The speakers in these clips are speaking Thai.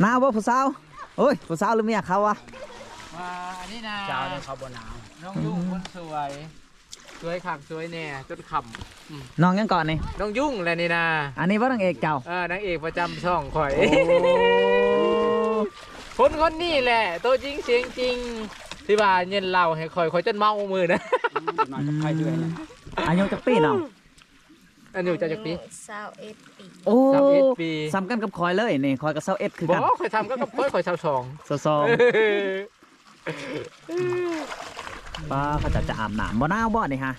หนาวบ่ผู้สาวโอ้ยผู้สาวหรือเมียเขาวะมาอันนี้นะเจ้าเนี่ยเขาบ่หนาวน้องยุ่งคนสวย สวยขับสวยแน่จนขน้องยังก่อนนี่ำน้องยุ่งแหละนี่นะอันนี้ว่านางเอกเจ้าเออนางเอกประจำช่องข่อย คนคนนี้แหละ ตัวจริงเสียงจริง ที่ว่าเย็นเหล่าให้ข่อยข่อยจนเมามือนะมากับใครด้วยนะอายุจักปีน้อง อันอยู่จะจักปีสาวเอ็ดปีโอ้สามเอ็ดปีซ้ำกันกับคอยเลยนี่คอยกับเซาเอ็ดคือบอกกันข่อยทำก็กับข่อยข่อยชาวสองซอซองป้าเขาจะจะอาบน้ำบ่หนาวบ่นี่ฮะ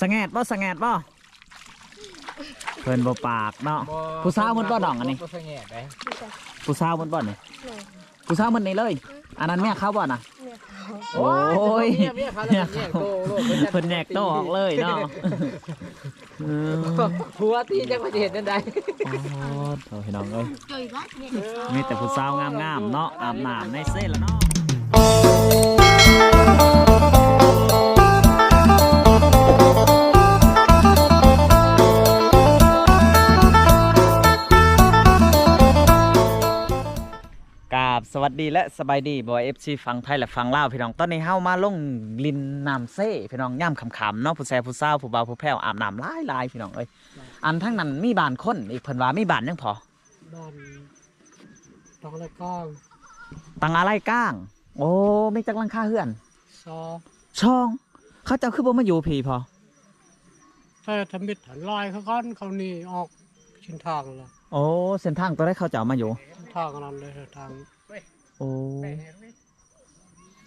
สงแงดบ่สงแงดบ่เพิ่นบ่ปากเนาะผู้สาวมันบ่ดองอันนี้บ่สงแง่ได้ผู้สาวมันบ่นี่หนูผู้สาวมันนี่เลย อันนั้นเมียเขาบ่น่ะเนี่ยเขาโอ้ยเมียเมียเขาแล้วเมียโตโลดเพิ่นแยกโตออกเลยเนาะเออ ผัวตีจังว่าจะเห็นนั่นใดโอ้โหพี่น้องเอ้ยจุยรักเนี่ยมีแต่ผู้สาวงามๆเนาะอาบน้ำในเส้นแล้วเนาะ สวัสดีและสบายดีบอยเอฟซีฟังไทยและฟังลาวพี่น้องตอนนี้เฮามาลงลินน้ำเซ่พี่น้องย่ำขำๆเนาะผู้แซ่ผู้สาวผู้บ่าวผู้แพ้วอาบน้ำหลายหลายๆพี่น้องเอ้ยอันทั้งนั้นมีบานคนอีกเพิ่นว่ามีบานยังพอบ้านดอกละก้องตังอะไรก้าง โอ้ไม่จักลังค่าเฮือนซอช่อง เขาเจ้าคือบ่มาอยู่พี่พอถ้าทำมิดหันลอยเขาก้อนเขานี่ออกชิ้นทางละโอ้เส้นทางตัวได้เขาเจ้ามาอยู่ชิ้นทางอันนั้นเลยทางโอ้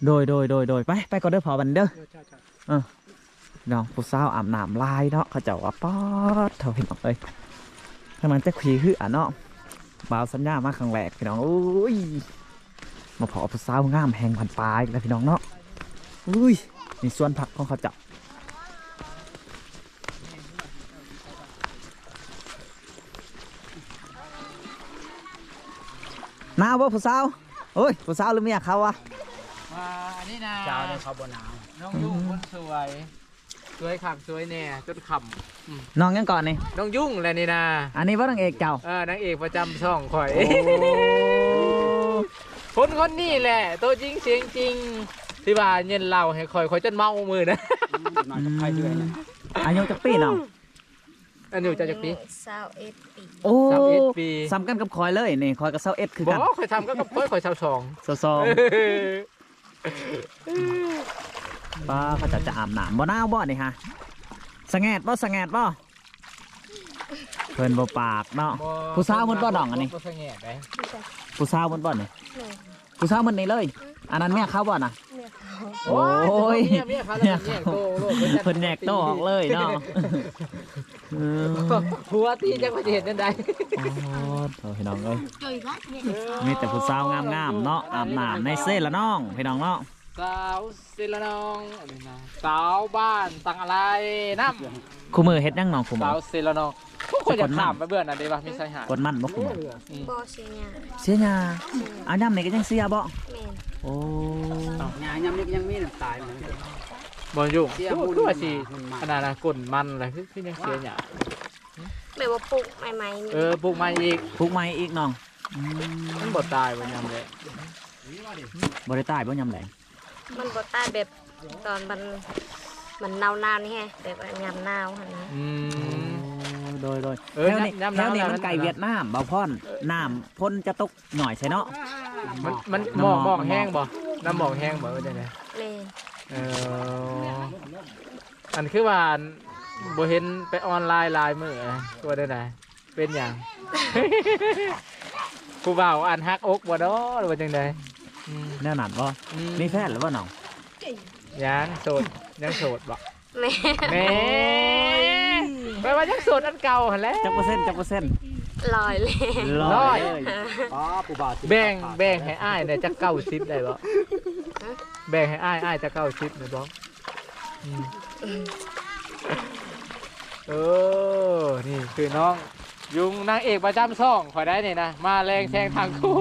โดยโดยโดยโดยไปไปก่อนเด้อพอบันเด้อเออจ้าจ้าน้องผู้สาวอาบน้ำลายเนาะเขาเจ้าว่าป๊อดเท่าพี่น้องเอ้ยถ้ามันจะขี่คืออะเนาะบ่าวสัญญามาครั้งแรกพี่น้องอุ้ยมาพอผู้สาวงามแหงพันปลายแล้วพี่น้องเนาะอุ้ยนี่ส่วนผักของเขาเจ้าหนาวบ่ผู้สาว โอ้ยผู้สาวหรือเมียเขาวะมาอันนี้นะเจ้าเนี่ยเขาบ่หนาวน้องยุ่งคนสวย สวยขับสวยแน่จนขน้องยังก่อนนี่ำน้องยุ่งแหละนี่นะอันนี้ว่านางเอกเจ้าเออนางเอกประจำช่องข่อยโอ้คนคนนี้แหละ ตัวจริงเสียงจริงที่ว่าเย็นเหล่าให้ข่อยข่อยจนเมามือนะมากับใครด้วยนะอายุจักปีน้อง อันอยู่จะจักปี สาวเอ็ดปีโอ้สามเอ็ดปีซ้ำกันกับคอยเลยนี่คอยกับเซาเอ็ดคือบอกกันข่อยทำก็กับข่อยข่อยชาวสองซอซองป้าเขาจะจะอาบน้ำบ่หนาวบ่นี่ฮะสงแงดบ่สงแงดบ่เพิ่นบ่ปากเนาะผู้สาวมันบ่ดองอันนี้บ่สงแง่ได้ผู้สาวมันบ่นี่หนูผู้สาวมันนี่เลย อันนั้นเมียเขาบ่น่ะ เนี่ยเขาโอ้ย เมียเมียเขาแล้วเมียโตโลดเพิ่นแยกโตออกเลยเนาะเออ ผัวตีจังว่าจะเห็นนั่นใดโอ้โหพี่น้องเอ้ยจุยรักเนี่ยมีแต่ผู้สาวงามๆเนาะอาบน้ำในเส้นละน้องพี่น้องเนาะ สาวศิลนองอันนี้นะสาวบ้านตังอะไรน้คู่มือเฮ็ดยังน้องคู่ำมืสาอวศิลนองทุกคนจะถามไปเบื่อนะเดี๋ยวว่ามีสายหาดกดมันบ่คู่มือบอเสียงาเสียยาอันยำนี่ก็ยังเสียบ่แมนโอ้งานยำนี้ยังมีน้ำตายเหมือนกันบอลยุ่งเสียคือบุญคือว่าสิบุญมาขนาดนะกลนมันอะไรคือคือยังเสียหยาแบบว่าปลูกใหม่ๆนี่เออปลูกมาอีกผูกไม้อีกน้องอืมมันบดตายวันยำเลยบ่ได้ตายบ่ยำแหลง มันบ่ตายแบบตอนมันมันหนาวๆนี่แฮะแบบว่ายามหนาวหั่นนะ อืม โดยโดยเออแถวนี้ยำๆแถวนี้แล้วมันไก่แล้วเวียดนามบ่พ่อนน้ำพ่นจะตกหน่อยใช่เนาะ มันมันน้ำหมอกหมอกหมอกแห้งบ่น้ำหมอกแห้งบ่ว่าจังไดแมนเอออันคือว่าบ่เห็นไปออนไลน์ไลน์มื้อตัวได้ไหนเป็นหยัง ผู้บ่าวอ่านฮักอกบ่ดอหรือว่าจังไดอืม แน่นอนบ่อืมีแฟนหรือบ่น้องยังโสดยังโสดบ่แมนแหม่แปลว่ายังโสดอันเก่าหั่นแหละจักเปอร์เซ็นต์จักเปอร์เซ็นต์ลอยเลยร้อยร้อยเลยอ๋อผู้บ่าวที่แบ่งแบ่งให้อ้ายได้จัก90ได้บ่แบ่งให้อ้ายอ้ายจัก90ได้บ่อืมเออนี่คือน้องยุงนางเอกประจำช่องขอยได้นี่นะ มาแรงแซงทางคู่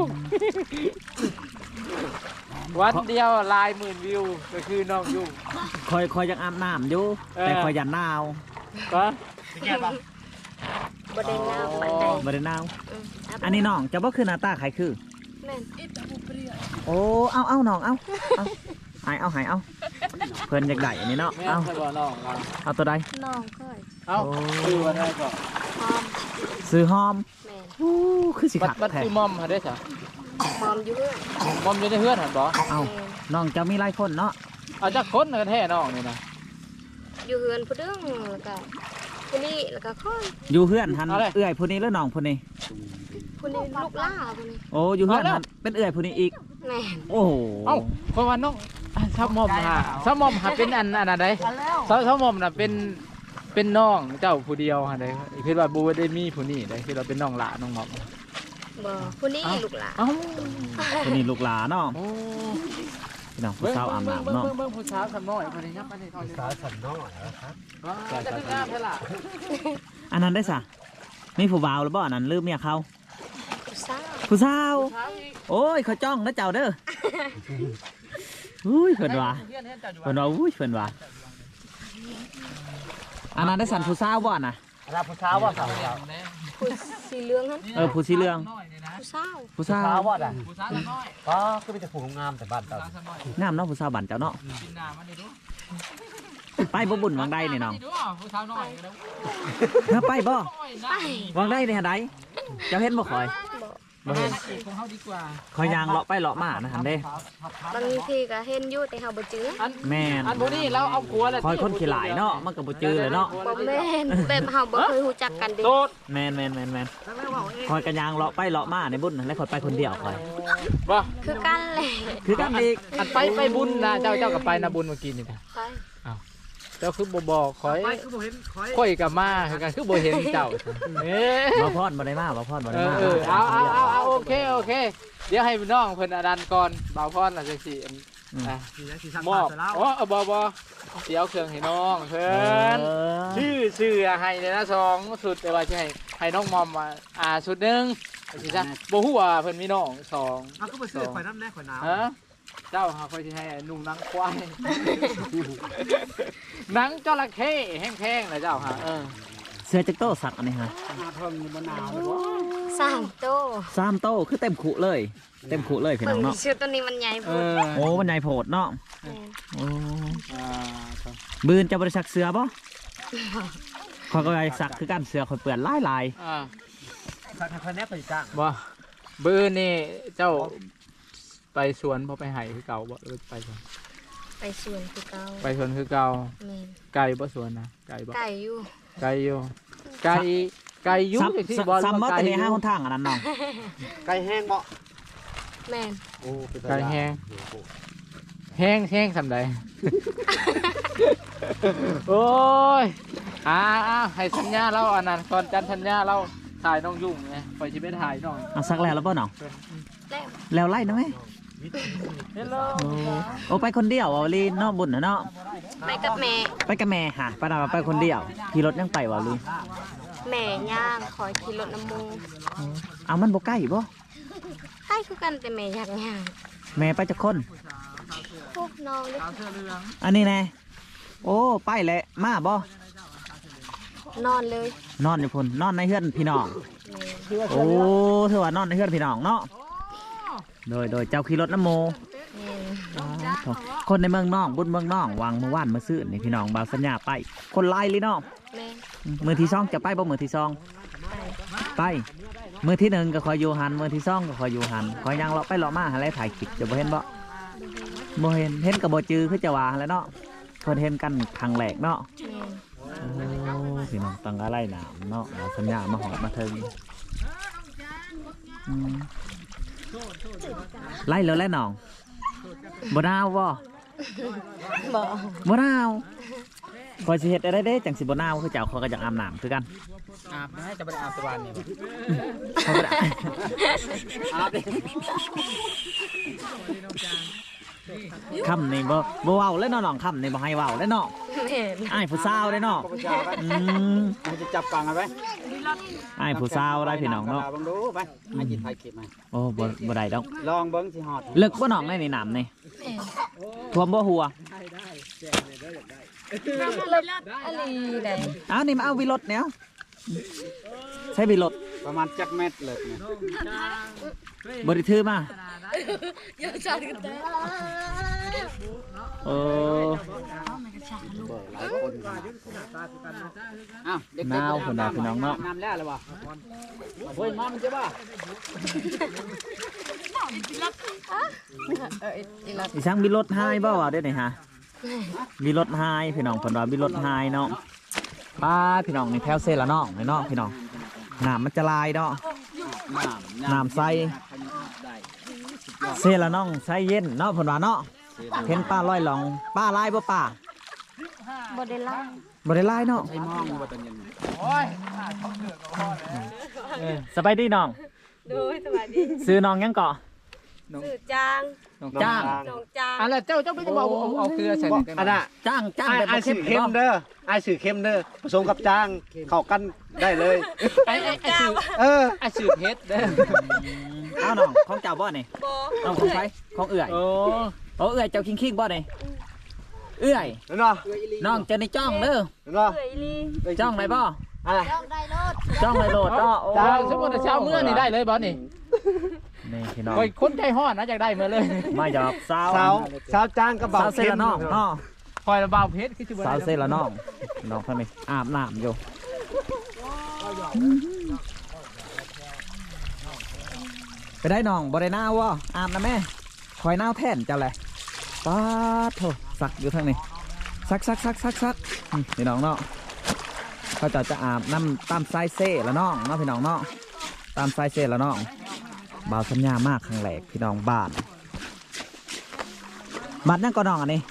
วันเดียวลายหมื่นวิวก็คือน้องยุงคอยคอยยังอาบน้ำอยู่เออแต่คอยยันหนาวก็บ่ได้หนาวปานใดบ่ได้หนาวอืมอครับอันนี้น้องจะบ่คือหน้าตาใครคือแม่นโอ้เอาเอาน้องเอาเอาหายเอาหายเอาเพิ่นอยากได้อันนี้เนาะแม่เอาใช่บ่น้องเราเอาตัวใดน้องค่อยเอ้าโอ้คือว่าได้ก็พร้อมซื้อหอมแม่นอู้คือสิบัดขัดบัดแท้คือมอมหาได้จ้ะ พร้อมอยู่เพื่อนมอมอยู่ในเฮือนหั่นบ่เอาแม่นน้องจะมีหลายคนเนาะเอาจักคนกันแท้น้องนี่นะอยู่เฮือนผู้ดึงแล้วก็ผู้นี้แล้วก็ค่อยอยู่เพื่อนหันเอื้อยผู้นี้หรือน้องผู้นี้ผู้นี้ลูกล่าผู้นี้โอ้อยู่เพื่อนหันเป็นเอื้อยผู้นี้อีก แม่นโอ้โหเอ้าเพราะว่าน้องอะชอบมอมหาชอบมอมหาเป็นอันอันอันใดชอบชอบมอมน่ะเป็นเป็นน้องเจ้าผู้เดียวหั่นได้คือว่าบ่ได้มีผู้นี้ได้คือเราเป็นน้องหลาน้องมอม บ่ผู้นี้ลูกล่าเอ้าผู้นี้ลูกหลานเนาะโอ้พี่น้องผู้สาวอาบน้ำเนาะเบิ่งเบิ่งผู้สาวสำน้อยคนนี้ครับอันนี้ตอนนี้สาวสันน้อยครับว้าวจะเป็นงามเท่าล่ะอันนั้นได้สะมีผู้บ่าวหรือบ่อันนั้นลืมเมียเขาผู้สาวผู้สาวผู้สาวอีกโอ้ยเขาจ้องนะเจ้าเด้อ อุ้ยเพิ่นว่าเพื่อนเห็นเจ้าอยู่เพิ่นว่าอุ้ยเพิ่นว่าอันนั้นได้สันผู้สาวบ่น่ะรับผู้สาวว่าสาว ผู้สีเหลืองหั่นเออผู้สีเหลืองน้อยนี่นะผู้สาวผู้สาสาววว่าอะผู้สาวน้อยก็คือเป็นแต่ผู้งามแต่บ้านผู้เต่าสาวน้อยงามเนาะผู้สาวบันเจ้าเนาะกินน้ำมันนี่ดูไปบ่บุญวังใดนี่น้องดูผู้สาวน้อยแล้วเฮ้อไปบ่น้อยนะวังใดนี่หาใดเจ้าเห็นบ่คอย บ่บ่เห็นของเฮาดีกว่าคอยยางเลาะไปเลาะมานะหันเด้บางทีก็เห็นอยู่แต่เฮาบ่จื้ออันแม่นอันผู้นี้เราเอากลัวแล้วคอยคนขี้หลายเนาะมันก็บ่จือเลยเนาะบ่แม่นแบบเฮาบ่เคยรู้จักกันเด้โดดแม่นแม่นแม่นแม่นคอยกันยางเลาะไปเลาะมาในบุญนั่นแหล้วคอยไปคนเดียวคอยบ่คือกันแหละคือกันอีกอันไปไปบุญนะเจ้าเจ้ากับไปนะบุญเมื่อกี้นี่นะไป เจ้าคือบ่บอกคอยค่อยกับมาคือกันคือบ่เห็นเจ้าเอ๊ะบ่พอดบ่ได้มาบ่พอดบ่เอได้อมาเออเอาเอาเอาเอาโอเคโอเค เดี๋ยวให้น้องเพิ่นอดันก่อนบ่าวพรน่ะจังซี่อันอะมอบอ๋อเอาบ่บ่เดี๋ยวเครื่องให้น้องเพิ่นเออชื่อชื่อให้เลยนะสองสุดแต่ว่าจะให้ให้น้องมอมมาอ่าสุดหนึ่งสิจ้ะบ่ฮู้ว่าเพิ่นมีน้องสองเอาก็ไปซื้อข่อยน้ำแน่ข่อยหนาวฮะ เจ้าหาค่อยสิให้นุ่งหนังควาย หนังจระเข้แห้งๆนะเจ้าฮะเออเสื้อจักโตสักอันนี้ฮะมาเพิ่มอยู่บนหนาวสามโตสามโตคือเต็มขุเลย เต็มขุเลยพี่เบิ่น้องงเนาะชื่อตัวนี้มันใหญ่เอพุ่นอโอ้มันใหญ่โพดเนาะแม่นโอ้อ่าครับบืนจะบริษักเสือบ่ขอยก็อยากสักคือกันเสือขอยเปื่อนหลายลายอ่าสักคนนี้ไปจ้างบ่บื้อนี่เจ้า ไปสวนพอไปไห้คือเก่าบ่เออไปสวนไปสวนคือเก่าไปสวนคือเก่าแม่นไก่บ่สวนนะไก่บ่ไก่อยู่ไก่อยู่ไก่ไก่อยู่ซ้ำจังซี่ซ้ำบ่ซ้ำมอไก่ตอในห้ายู่คนทางอันนั้นน้องไก่แห้งบ่แม่นโอ้ไก่แห้งแห้งแห้งสำใด โอ้ยอ่าอ่าให้สัญญาเราอันนั้นก่อนจันสัญญาเราถ่ายน้องยุ่งไงปล่อยชีวิตถ่ายน้อง เอาสักแล้วแล้วบ่น้องแล้วแล้วไล่นะไหมเฮล โลโอ้โอ้ไปคนเดียวอะวลีเนาะบุญนะเนาะไปกับแม่ ไปกับแม่หะไปนาไปคนเดียวขี่รถยังไปวะลีแม่ย่างขอขี่รถน้ำมูเอามันบ่ใกล้บ่ใกล้คือกันแต่แม่อยากย่างแม่ไปจักคนพวกน้องนี่สาวเสื้อเหลืองอันนี้แน่โอ้ไปแหละมาบ่นอนเลย นอนอยู่พุ่นนอนในเฮือนพี่น้องแม่นโอ้ถือว่านอนในเฮือนพี่น้องเนาะ โดยโดยเจ้าขี่รถน้ำโมคนในเมืองนองบุญเมืองนองวางเมื่อวานเมื่อซื้อนี่พี่น้องบาวสัญญาไป คนไล่เลยนาะแม่นมือที่สองจะไปบ่มือที่สอง ไปมือที่หนึ่งก็คอยอยู่หันมือที่สองก็คอยอยู่หันคอยยังเลาะไปเลาะมาหาอะไรถ่ายคลิปจะบ่เห็นบ่บ่เห็นเห็นกับบ่จือคือจะว่าแหล้วเนาะเพิ่นเห็นกันครั้งแรกเนาะพี่น้องตั้งอะไรหนามเนาะบาวสัญญามาหอดมาถึงอืม ไล่แล้วแหละน้องบ่ดาวบ่บ่บ่นาวคอยสิเฮ็ดอะไรเด้จังสิบ่นาวคือเจ้าเขาก็อยากอาบน้ำคือกันอาบนะจะไปอาบสวรรค์นี่เขาก็ได้อาบดิคำนี่บ่บ่เว้าเลยเนาะน้องคำนี่บ่ให้เว้าเลยเนาะแม่นอ้ายผู้สาวเลยเนาะผู้สาวไปอืมมันจะจับกังเอาไว้ ไอ้ผู้สาวได้พี่น้องเนาะบังดูไปให้จิตไทยเก็บมาโอ้บ่บ่ได้ดอกลองเบิ้งสิฮอดลึกบ่น้องในนี่น้ำนี่ท่วมบ่หัวอะไรได้อ้าวนี่มาเอาวิรถแนวใช้วิรถประมาณจักเม็ดเลยบริทือมาเอ อหลายคนอ้าวเด็กๆหนาวคนน่ะพี่น้องเนาะน้ำแล้วเลยวะเฮ้ยมามันจะบ้าอีช่างมีรถไฮบ่าวะเด้ไหนฮะมีรถไฮพี่น้องเพิ่นว่ามีรถไฮเนาะป้าพี่น้องนี่แถวเซละน้องนี่เนาะพี่น้องน้ำมันจะลายเนาะน้ำน้ำใสได้เซละน้องใสเย็นเนาะเพิ่นว่าเนาะ เห็นป้าลอยหลองป้าลายบ่ป้าบ่ได้ล่างบ่ได้ลายเนาะใช้มองว่าตอนเย็นสบายดีน้องดูสวัสดีซื้อน้องยังเกาะสื่อจางน้องจ้างน้องจางอะแล้วเจ้าเจ้าไม่จะบอกเอาเอาเกลือใส่ในอันน่ะจ้างจ้างไอ้แบบไอ้บ่สื่เข้มอเข้มเนาะเด้อไอ้สื่อเข้มเด้อผสมกับจ้างเข้ากันได้เลยไอ้ไอ้ไอ้สืบเออไอ้สืบเพชรเด้อเอาน้องของเจ้าบ่นี่บ่น้องของไผของเอื้อยโอ้ โอ้เอื้อยเจ้าคิงคิงบ่นี่เอื้อยนั่นเนาะน้องเจะในจ้องเด้อนั่นเนาะเอื่อยลีจ้องไหนบ่อะไรจ้องไหนโหลดเนาะโอ้เจ้าสมมติว่าเช้าเมื่อนี่ได้เลยบอสนี่นี่พี่น้องโอ้ยคนใจห้อนนะอยากได้เมื่อเลยมาหยอกสาวสาวสาวจ้างกับเบาสาวเซเข้มละน้องเนาะคอยระบาวเพชรคือจะบ่สาวได้เซละน้องน้องท่านนี้อาบน้ำอยู่ไปได้น้องบ่ได้หน้าวะอาบนะแม่คอยหน้าวแท่นเจ้าเลย ป้าดโถสักอยู่ทางนี้สักสักสักสักสักพี่น้องเนาะเขาจะจะอาบน้ำตามไซเซ่ละน้องเนาะพี่น้องเนาะตามไซเซ่ละน้องบ่าวสัญญามากครั้งแรกพี่น้องบ้านบ้านนั่งก็น้องอันนี้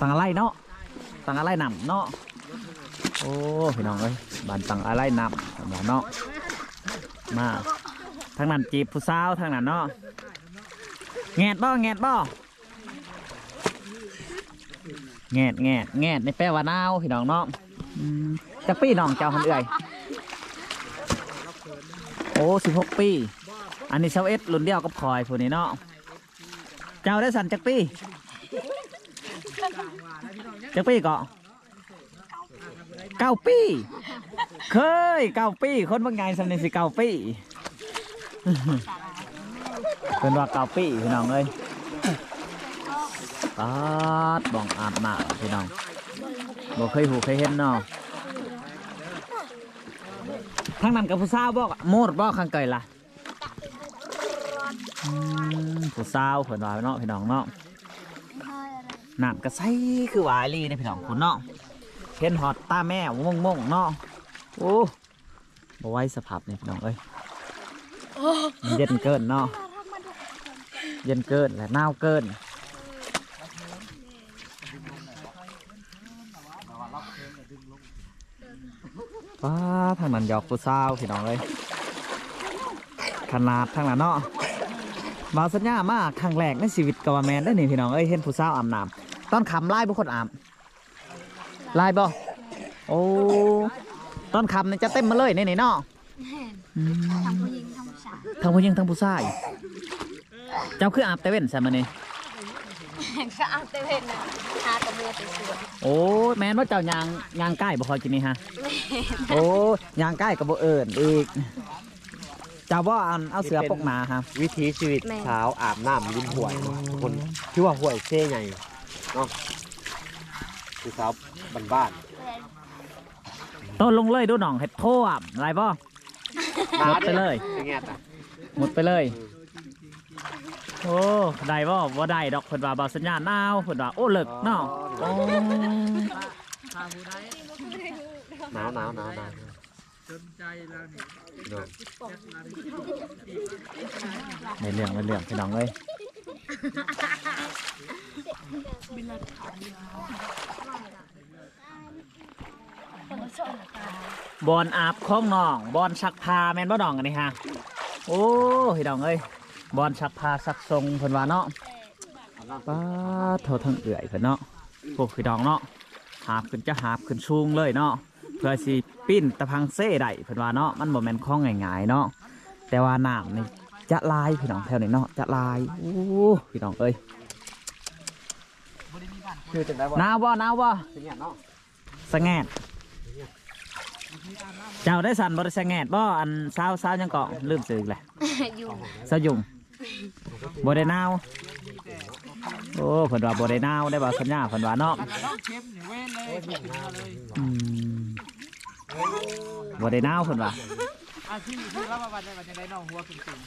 ตังอะไรเนาะตังอะไรนำเนาะโอ้พี่น้องเอ้ยบ้านตังอะไรนำสำหรับเนาะมาทางนั้นจีบผู้สาวทางนั้นเนาะแงดบ่แงดบ่ แงดแงดแงดในแปลว่านาวพี่น้องเนาะอืมจักปีน้องเจ้าคนเอื่อยโอ้สิบหกปี อันนี้เชาเอ็ดรุ่นเดียวกับคอยผู้นี้เนาะเจ้าได้สันจักปีจักปีเกาะเก้าปี เคยเก้าปีคนบางไงสำเนียงสิเก้าปีเป็นว่าเก้าปีพี่น้องเอ้ย ปาดบองอาบน้ำพี่น้องบ่เคยหูเคยเห็นเนาะทางนั้นกับผู้สาวบอกโมดบอกข้างไกลล่ะอืมผู้สาวเพิ่นว่าเนาะพี่น้องเนาะน้ำกระใสคือวายลีในพี่น้องคุณเนาะเห็นหอดตาแม่ม่วงม่วงเนาะโอ้บไว้สภาพนี่พี่น้องเอ้ยเย็นเกินเนาะเย็นเกินและหนาวเกิน ว้าทางนั้นหยอกผู้สาวพี่น้องเอ้ยขนาดทางนั้นเนาะบาสัญญามากครั้งแรกในชีวิตกวาแมนได้นี่พี่น้องเอ้ยเห็นผู้สาวอาบน้ำตอนขำไล่บุคคลอาบไล่บ่โอ้ตอนขำนี่จะเต็มมาเลยนี่นี่เนาะอืมทั้งผู้หญิงทั้งผู้ชายทั้งผู้หญิงทั้งผู้ชายเจ้าคืออาบแต่เว้นใช่ไหมอนี่ ก็เอาแต่เห็นน่ะหากระเบือไปสวนโอ้แม่นว่าเจ้ายางยางใกล้บ่คอยกินนี่ฮะ โอ้ยางใกล้กับบ่เอิญอีกเจ้าบ่อันเอาเสือปกหนาครับ วิถีชีวิตเช้าอาบน้ำริมห้วยเนาะทุกคนชื่อว่าห้วยเซ่ใหญ่เนาะคือสาวบ้านต้นลงเลยดูหน่องเห็ดโทอะไรบ่ๆหมดไปเลยอย่างเงี้ยอะ หมดไปเลย โอ้ได้บ่บ่ได้ดอกเพิ่นว่าบ่สัญญาณนาวเพิ่นว่าโอ้เลิกเนาะโอ้หนาวหนาวหนาวหนาวในเรื่องในเรื่องพี่น้องเอ้ยบอลอาบของน้องบอลชักพาแม่นบ่น้องอันนี้ฮะโอ้พี่น้องเอ้ย บอลชักพาสักทรงเพิ่นว่าเนาะป้าดเท่าทั้งเอื่อยเพิ่นเนาะพวกพี่น้องเนาะหาบขึ้นจะหาบขึ้นสูงเลยเนาะเพื่อสิปิ้นตะพังเซ่ได้เพิ่นว่าเนาะมันบ่แม่นของง่ายๆเนาะแต่ว่าน้ำนี่จะลายพี่น้องแถวนี้เนาะจะลายโอ้พี่น้องเอ้ยคือจังได้บ่หนาวบ่หนาวบ่อย่างเงี้ยเนาะสะแงดเจ้าได้สั่นบริษัทแงดบ่อันสาวสาวยังเกาะลืมซื้ออีกแหละอยู่สาวยุง บ่ได้นาวโอ้เพิ่นว่าบ่ได้นาวได้บ่สัญญาเพิ่นว่าเนาะน้องเข้มนี่เว้นเลยเข้มมาเลยอืมบ่ได้นาวเพิ่นว่าอาชีพคือรับวันได้วันยังได้น้องหัวขึ้นสูง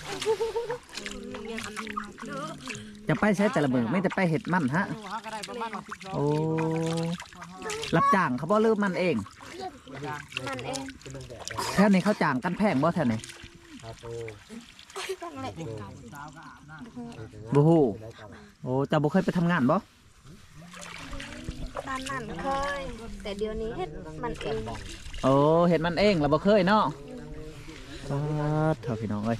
จะไปใช้แต่ละมือไม่แต่ไปเฮ็ดมันฮะดูเขาก็ได้ประมาณสิบสองโอ้รับจ้างเขาบ่ลืมมันเองมันเองแถวนี้เขาจ้างกันแพงบ่แถวนี้ ต้องเละบ่ฮู้โอ้เจ้าบ่เคยไปทำงานบ่ตอนนั้นเคย แต่เดี๋ยวนี้เฮ็ดมันเองโอ้เฮ็ดมันเองแล้วบ่เคยเนาะปาดเท่าพี่น้องเอ้ย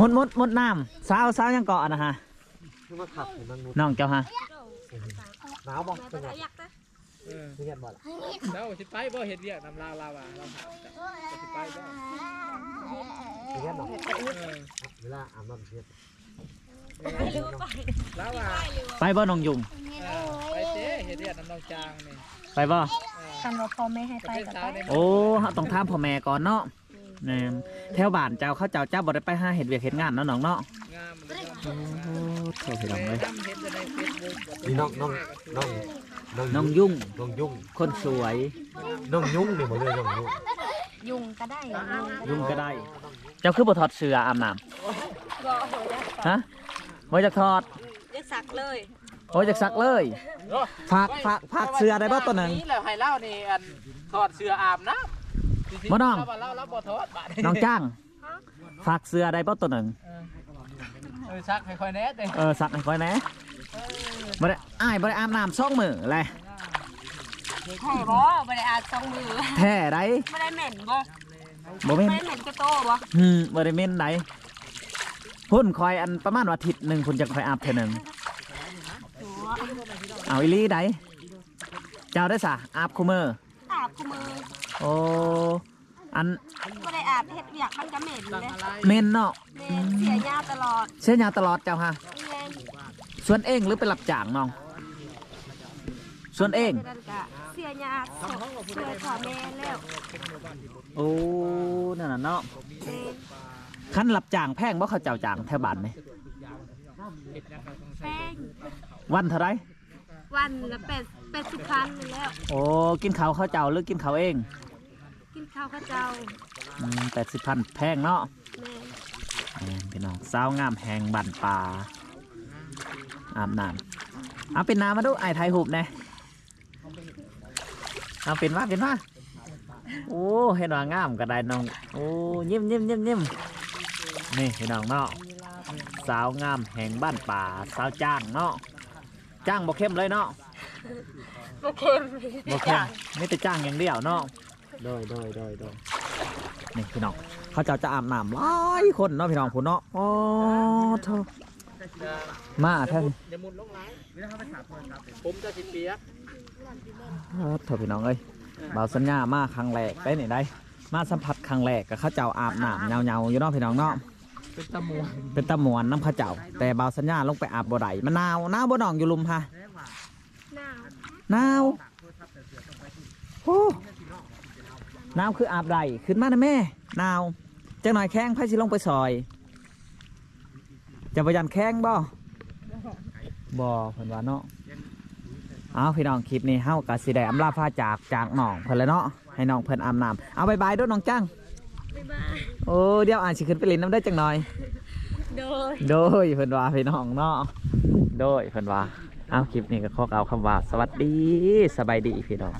มดมดมดน้ำสาวสาวยังเกาะนะฮะคือมาขับให้มันนุษน้องเจ้าฮะ หนาวบ่เป็นไง เออเงียบบ่ล่ะแล้วสิไปบ่เห็ดเรียกน้ำลาวลาวอะเราสิไปบ่เงียบบ่เออเวลาอาบน้ำเช็ดลาวอะไปบ่น้องยุงไปเจ๊เห็ดเรียกน้ำน้องจางนี่ไปบ่คันว่าพ่อแม่ให้จะไปเป็นก็สาไปวในโอ้เฮาต้องถามพ่อแม่ก่อนเนาะแม่นแถวบ้านเจ้าเขาเจ้าเจ้าบ่ได้ไปหาเฮ็ดเวียกเฮ็ดงานเนาะน้องเนาะงามโอ้เท่าพี่น้องเลเอ้ยยทำเห็ดในเฟซบุ๊ก นี่น้องน้องน้อง น้องยุ่ง น้องยุ่งคนสวย น้องยุ่งนี่บ่เลยน้องยุ่งยุงก็ได้ยุ่งก็ได้ เจ้าคือบ่ถอดเสื้ออาบน้ำก็โหจะฮะบ่อยากถอดจะสักเลยโอ้ยอยากซักเลยฝากฝากฝากเสื้อได้บ่ตัวหนึงนี่แหละให้เล่านี่อันถอดเสื้ออาบน้ำบ่น้องเราเราเราบ่ถอดบาดน้องจ้างฝากเสื้อได้บ่ตัวหนึงเออซักค่อยๆแน่เด้เออซักให้ค่อยแหน่ บ่ได้อ้ายบ่ได้อาบน้ำสองมื้อแหละใช่บ่บ่ได้อาบสองมือแท้ได้บ่ได้เหม็นบ่บ่บ่แม่นได้เหม็นกระโตบ่อืมบ่ได้เหม็นไดพุ่นคอยอันประมาณว่าอาทิตย์หนึงพุ่นจะคอยอาบเทื่อหนึงเอาอีหลีไดเจ้าได้ซะอาบคุมื้ออาบคู่มือโอ้อันบ่ได้อาบเฮ็ดเวียกมันก็เหม็นเลยเหม็นเนาะแม่เสียยาตลอดเสียยาตลอดเจ้าฮะแม่ ส่วนเองหรือไปรับจ้างน้อง ส่วนเอง นั่นก็เสียยาสดช่วยพ่อแม่แล้วโอ้นั่นน่ะเนาะแม่คันรับจ้างแพงบ่เขาเจ้าจ้างแถวบ้านนี่แป้งวันเท่าไรวันละเป็ดเป็ดสิบพันนี่แล้ว โอ้กินข้าวเขาเจ้าหรือกินข้าวเองกินข้าวข้าวเจ้าแปดสิบพันแพงเนาะแม่แม่นพี่น้องสาวงามแห่งบันป่า อาบน้ำเอาเป็นน้ำมาดูไอ้ไทยหูบแน่เอาเป็นว่าเป็นว่าโอ้เห็นว่างามก็ได้น้องโอ้ยิ้มยิ้มยิ้มยิ้มนี่พี่น้องเนาะสาวงามแห่งบ้านป่าสาวจ้างเนาะจ้างบ่เข้มเลยเนาะโอเค็มบ่เข้มไม่แต่จ้างอย่างเดียวเนาะโดยโดยโดยโดยนี่พี่น้องเขาเจะจะอาบน้ำหลายคนเนาะพี่น้องผู้เนาะโอ้โธ่ มาแท้อย่ามุนลงไหลผมจะสิเปียกครับเถอะพี่น้องเอ้ยบ่าวสัญญามาครั้งแรกได้นี่ได้ มาสัมผัสครั้งแรกกับเขาเจ้าอาบน้ำเงาๆอยู่เนาะพี่น้องเนาะเป็นตะมวนเป็นตะหมวนน้ำเขาเจ้า แต่บ่าวสัญญาลงไปอาบบ่ได้มันหนาวหนาวบ่น้องอยู่ลุมฮะหนาวหนาวโอ้หนาวคืออาบได้ขึ้นมานะแม่หนาวจังหน่อยแข้งไผสิลงไปซอย จะประยันแข้งบ่ บ่เพิ่นว่าเนาะเอาพี่น้องคลิปนี้เฮากะสิได้อำลาพาจากจากน้องเพิ่นแล้วเนาะให้น้องเพิ่นอาบน้ำเอาบายบายเด้วยน้องจังบ๊ายบายโอ้เดี๋ยวอ่านสิขึ้นไปเลินน้ำได้จังหน่อย โดย โดยเพิ่นว่าพี่น้องเนาะโดยเพิ่นว่าเอาคลิปนี้ก็ขอเอาคำว่าสวัสดีสบายดีพี่น้อง